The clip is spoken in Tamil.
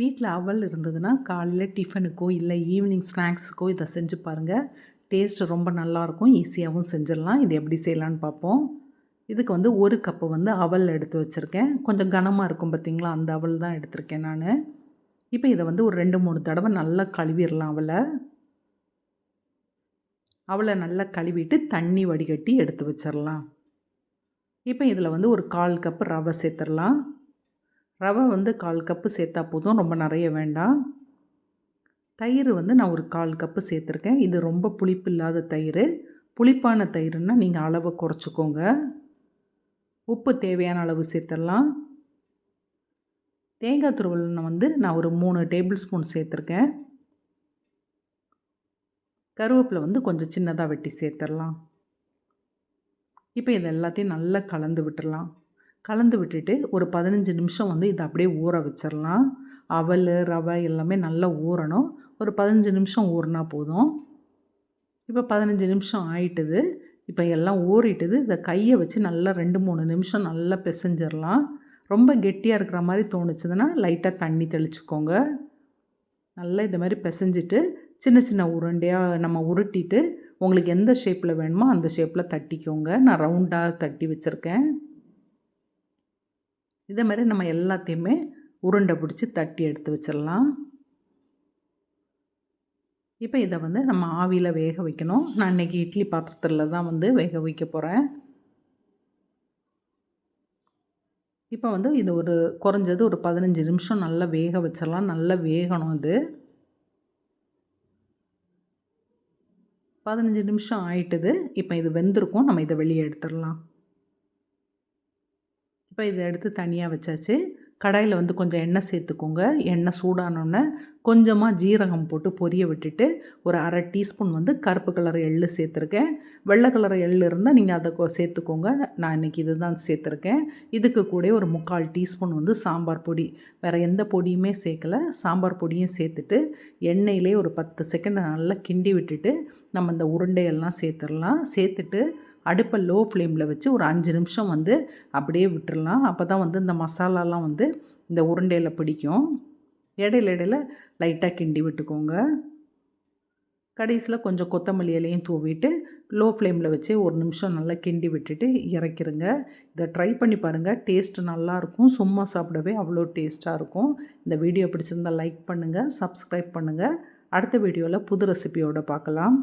வீட்டில் அவல் இருந்ததுன்னா காலையில் டிஃபனுக்கோ இல்லை ஈவினிங் ஸ்நாக்ஸுக்கோ இதை செஞ்சு பாருங்கள் டேஸ்ட் ரொம்ப நல்லாயிருக்கும் ஈஸியாகவும் செஞ்சிடலாம். இது எப்படி செய்யலான்னு பார்ப்போம் இதுக்கு வந்து ஒரு கப்பு வந்து அவல் எடுத்து வச்சுருக்கேன். கொஞ்சம் கனமாக இருக்கும் பார்த்திங்களா அந்த அவல் தான் எடுத்திருக்கேன் நான். இப்போ இதை வந்து ஒரு ரெண்டு மூணு தடவை நல்லா கழுவிடலாம் அவளை அவளை நல்லா கழுவிட்டு தண்ணி வடிகட்டி எடுத்து வச்சிடலாம். இப்போ இதில் வந்து ஒரு கால் கப்பு ரவை சேர்த்துடலாம். ரவை வந்து கால் கப்பு சேர்த்தா போதும் ரொம்ப நிறைய வேண்டாம். தயிர் வந்து நான் ஒரு கால் கப்பு சேர்த்துருக்கேன். இது ரொம்ப புளிப்பு இல்லாத தயிர். புளிப்பான தயிர்னால் நீங்கள் அளவை குறைச்சிக்கோங்க. உப்பு தேவையான அளவு சேர்த்துடலாம். தேங்காய் துருவல் வந்து நான் ஒரு மூணு டேபிள் ஸ்பூன் சேர்த்துருக்கேன். கருவேப்பிலை வந்து கொஞ்சம் சின்னதாக வெட்டி சேர்த்துடலாம். இப்போ இது எல்லாத்தையும் நல்லா கலந்து விட்டுடலாம். கலந்து விட்டுட்டு ஒரு பதினஞ்சு நிமிஷம் வந்து இதை அப்படியே ஊற வச்சிடலாம். அவல் ரவை எல்லாமே நல்லா ஊறணும். ஒரு பதினஞ்சு நிமிஷம் ஊறினா போதும். இப்போ பதினஞ்சு நிமிஷம் ஆயிட்டுது. இப்போ எல்லாம் ஊறிட்டுது. இதை கையை வச்சு நல்லா ரெண்டு மூணு நிமிஷம் நல்லா பிசைஞ்சிடலாம். ரொம்ப கெட்டியாக இருக்கிற மாதிரி தோணுச்சுதுன்னா லைட்டாக தண்ணி தெளிச்சுக்கோங்க. நல்லா இது மாதிரி பிசைஞ்சிட்டு சின்ன சின்ன உருண்டையாக நம்ம உருட்டிட்டு உங்களுக்கு எந்த ஷேப்பில் வேணுமோ அந்த ஷேப்பில் தட்டிக்கோங்க. நான் ரவுண்டாக தட்டி வச்சுருக்கேன். இதே மாதிரி நம்ம எல்லாத்தையுமே உருண்டை பிடிச்சி தட்டி எடுத்து வச்சிடலாம் இப்போ இதை வந்து நம்ம ஆவியில் வேக வைக்கணும். நான் இன்றைக்கி இட்லி பாத்திரத்தில் தான் வந்து வேக வைக்க போகிறேன் இப்போ வந்து இது ஒரு குறைஞ்சது ஒரு பதினஞ்சு நிமிஷம் நல்லா வேக வச்சிடலாம் நல்லா வேகணும் அது. பதினஞ்சு நிமிஷம் ஆயிட்டுது. இப்போ இது வெந்திருக்கும். நம்ம இதை வெளியே எடுத்துடலாம் இப்போ இதை எடுத்து தனியாக வச்சாச்சு. கடாயில் வந்து கொஞ்சம் எண்ணெய் சேர்த்துக்கோங்க. எண்ணெய் சூடானோடனே கொஞ்சமாக ஜீரகம் போட்டு பொரிய விட்டுட்டு ஒரு அரை டீஸ்பூன் வந்து கருப்பு கலர் எள்ளு சேர்த்துருக்கேன். வெள்ளை கலர் எள்ளு இருந்தால் நீங்கள் அதை சேர்த்துக்கோங்க. நான் இன்றைக்கி இது தான் சேர்த்துருக்கேன். இதுக்கு கூட ஒரு முக்கால் டீஸ்பூன் வந்து சாம்பார் பொடி. வேறு எந்த பொடியுமே சேர்க்கலை. சாம்பார் பொடியும் சேர்த்துட்டு எண்ணெயிலே ஒரு பத்து செகண்ட் நல்லா கிண்டி விட்டுட்டு நம்ம இந்த உருண்டையெல்லாம் சேர்த்துடலாம். சேர்த்துட்டு அடுப்பை லோ ஃப்ளேமில் வச்சு ஒரு அஞ்சு நிமிஷம் வந்து அப்படியே விட்டுடலாம் அப்போ தான் வந்து இந்த மசாலாலாம் வந்து இந்த உருண்டையில் பிடிக்கும். இடையில இடையில லைட்டாக கிண்டி விட்டுக்கோங்க. கடைசியில் கொஞ்சம் கொத்தமல்லி இலையும் தூவிட்டு லோ ஃப்ளேமில் வச்சு ஒரு நிமிஷம் நல்லா கிண்டி விட்டுட்டு இறக்கிருங்க. இதை ட்ரை பண்ணி பாருங்கள் டேஸ்ட்டு நல்லாயிருக்கும் சும்மா சாப்பிடவே அவ்வளோ டேஸ்ட்டாக இருக்கும். இந்த வீடியோ பிடிச்சிருந்தால் லைக் பண்ணுங்கள் சப்ஸ்கிரைப் பண்ணுங்கள் அடுத்த வீடியோவில் புது ரெசிபியோடு பார்க்கலாம்.